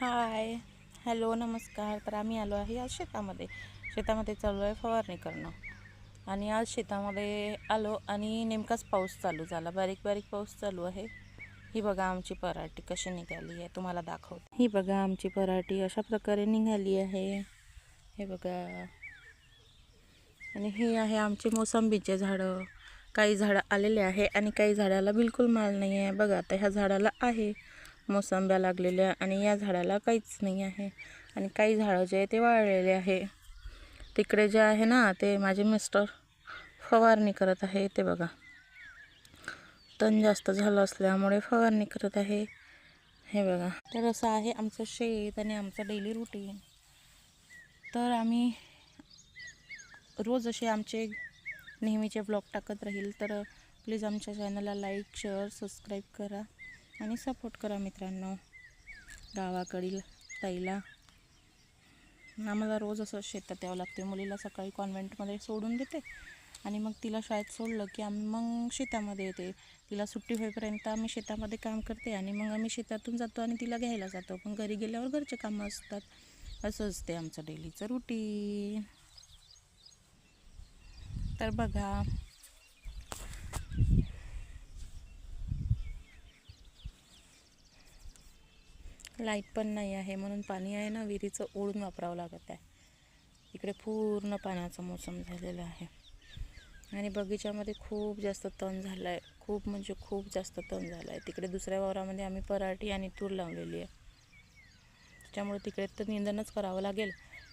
हाय. Hello नमस्कार. तर आम्ही आलो आहे आज शेतामध्ये. शेतामध्ये चालू आहे फवारणी करणं. आणि आज शेतामध्ये आलो आणि नेमकाच पाऊस चालू झाला. बारीक बारीक पाऊस चालू आहे. ही बघा आमची पराठी कशी निघाली आहे. तुम्हाला दाखवते. ही बघा आमची पराठी अशा प्रकारे निघाली आहे. हे बघा. आणि हे आहे आमचे मोसंबीचे झाडं. काही झाडं आलेले आहे आणि काही झाडाला बिलकुल माल नाही आहे. बघा आता ह्या झाडाला आहे. मोसंब्या लागलेल्या आणि या झाडाला काहीच नाही आहे. आणि काही झाडं जे आहे ते वाळलेले आहे. तिकडे जे आहे ना ते माझे मिस्टर फवारणी करत आहे ते बघा. तण जास्त झालं असल्यामुळे फवारणी करत आहे. हे बघा. तर असं आहे आमचं शेत आणि आमचं डेली रुटीन तर आम्ही रोज असे आमचे नेहमीचे ब्लॉग टाकत राहील. तर प्लीज आमच्या चॅनलला लाईक शेअर सबस्क्राईब करा. आणि सपोर्ट करा मित्रांनो गावाकडील ताईला. आम्हाला रोज असं शेतात यावं लागते. मुलीला सकाळी कॉन्व्हेंटमध्ये सोडून देते. आणि मग तिला शाळेत सोडलं की आम्ही मग शेतामध्ये येते. तिला सुट्टी होईपर्यंत आम्ही शेतामध्ये काम करते आणि मग आम्ही शेतातून जातो आणि तिला घ्यायला जातो. पण घरी गेल्यावर घरचे कामं असतात. असं असते आमचं डेलीचं रुटीन तर बघा लाइट पण नाही आहे म्हणून पाणी आहे ना विहिरीचं ओढून वापरावं लागत आहे. इकडे पूर्ण पाण्याचा मोसम झालेला आहे. आणि बगीच्यामध्ये खूप जास्त तण झालं आहे खूप म्हणजे खूप जास्त तण झालं आहे तिकडे दुसऱ्या वावरामध्ये आम्ही पराठी आणि तूर लावलेली आहे. त्याच्यामुळे तिकडे तर निंदनच करावं लागेल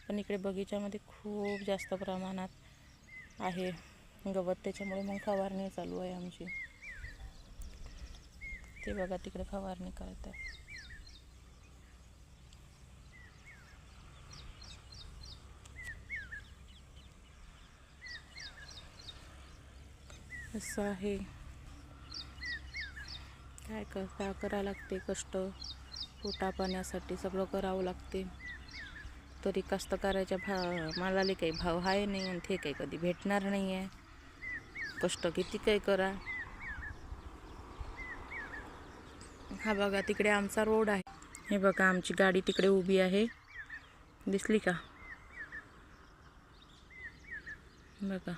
पण इकडे बगीच्यामध्ये खूप जास्त प्रमाणात आहे गवत. त्याच्यामुळे मग फवारणी चालू आहे आमची. ते बघा तिकडे फवारणी करत आहे. असं आहे. काय करता करा लागते कष्ट? पोटा पाण्यासाठी सगळं करावं लागते. तरी कष्टकाराच्या भा मालाले काही भाव आहे नाही आणि ते काही कधी भेटणार नाही आहे कष्ट किती काही करा. हा बघा तिकडे आमचा रोड आहे. हे बघा आमची गाडी तिकडे उभी आहे. दिसली का? बघा.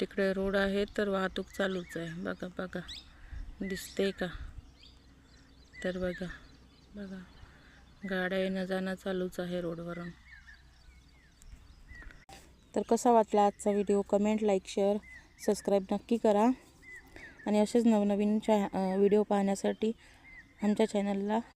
तिकडे रोड आहे तर वाहतूक चालूच आहे. बघा बघा. दिसते का? तर बघा बघा. गाड्या येणं जाणं चालूच आहे रोडवरून. तर कसा वाटला आजचा video? Comment like share subscribe नक्की करा. आणि असेच नवनवीन चॅ व्हिडिओ पाहण्यासाठी आमच्या चॅनलला